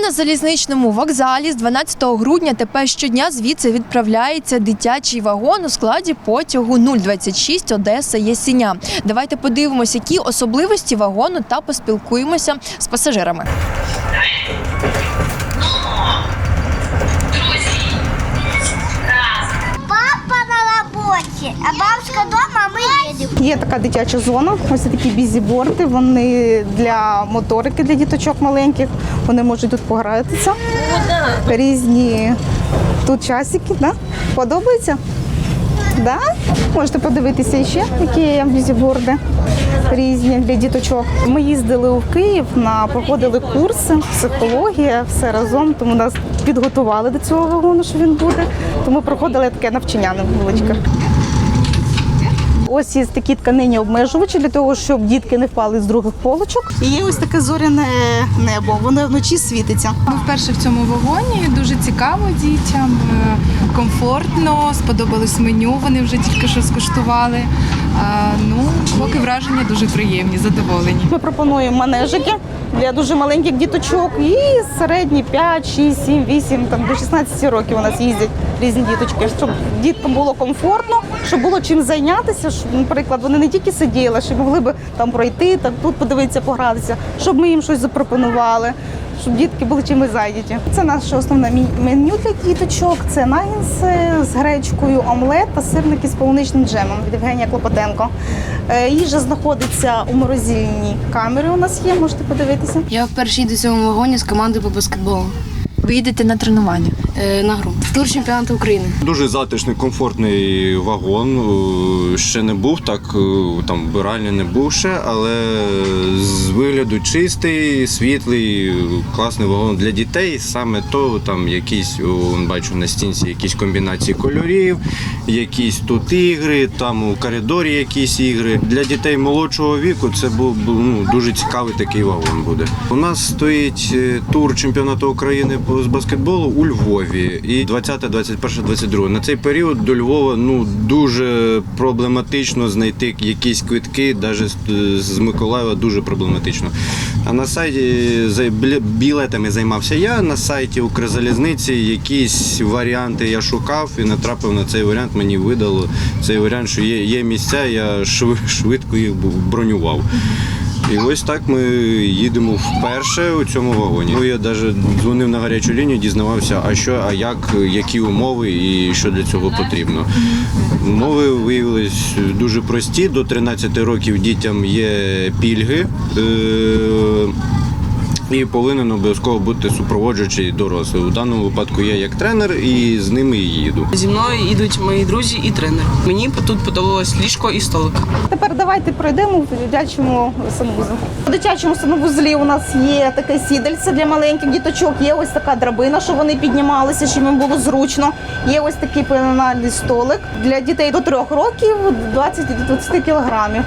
на залізничному вокзалі з 12 грудня тепер щодня звідси відправляється дитячий вагон у складі потягу 026 Одеса Єсіня. Давайте подивимося, які особливості вагону та поспілкуємося з пасажирами. А бабушка вдома, а ми їдемо. Є така дитяча зона, ось такі бізіборди. Вони для моторики для діточок маленьких. Вони можуть тут погратися. Різні тут часики, да? Подобається? Да? Можете подивитися ще, які є бізіборди різні для діточок. Ми їздили у Київ на проходили курси, психологія, все разом. Тому нас підготували до цього вагону, що він буде. Тому проходили таке навчання невеличке. Ось є такі тканині обмежувачі для того, щоб дітки не впали з других полочок. І є ось таке зоряне небо. Воно вночі світиться. Ми вперше в цьому вагоні. Дуже цікаво дітям, е, комфортно, сподобалось меню. Вони вже тільки що скуштували. Е, Ну, поки враження дуже приємні, задоволені. Ми пропонуємо манежики для дуже маленьких діточок і середні 5, 6, 7, 8, там до 16 років у нас їздять різні діточки, щоб діткам було комфортно, щоб було чим зайнятися. Щоб, наприклад, вони не тільки сиділи, щоб могли би там пройти, так тут подивитися, погратися, щоб ми їм щось запропонували. Щоб дітки були чимось зайняті. Це наше основне меню для діточок. Це нагінси з гречкою, омлет та сирники з полуничним джемом від Євгенія Клопотенко. Е, Їжа знаходиться у морозильній камері. У нас є, можете подивитися. Я вперше йду в цьому вагоні з команди по баскетболу Ви їдете на тренування. Е, на гру. Тур чемпіонату України. Дуже затишний, комфортний вагон. Е, Ще не був так, е, там вбиральні не був ще, але з вигляду чистий, світлий, класний вагон для дітей. Саме то там якісь бачу на стінці якісь комбінації кольорів, якісь тут ігри, там у коридорі якісь ігри. Для дітей молодшого віку це був ну, дуже цікавий такий вагон буде. У нас стоїть тур чемпіонату України з баскетболу у Львові. І 20, 21, 22. На цей період до Львова ну дуже проблематично знайти якісь квитки, навіть з, Миколаєва дуже проблематично. А на сайті білетами займався я. На сайті Укрзалізниці якісь варіанти я шукав і натрапив на цей варіант. Мені видало цей варіант, що є, є місця, я шви- швидко їх бронював. І ось так ми їдемо вперше у цьому вагоні. Ну, я навіть дзвонив на гарячу лінію, дізнавався, а що, а як, які умови і що для цього потрібно. Умови виявились дуже прості. До 13 років дітям є пільги. Е- і повинен обов'язково бути супроводжуючий дорослий. У даному випадку я як тренер і з ними і їду. Зі мною йдуть мої друзі і тренер. Мені тут подобалось ліжко і столик. Тепер давайте пройдемо в дитячому санвузу. У дитячому санвузлі у нас є таке сідальце для маленьких діточок. Є ось така драбина, щоб вони піднімалися, щоб їм було зручно. Є ось такий пеленальний столик для дітей до трьох років 20 до 20 кілограмів.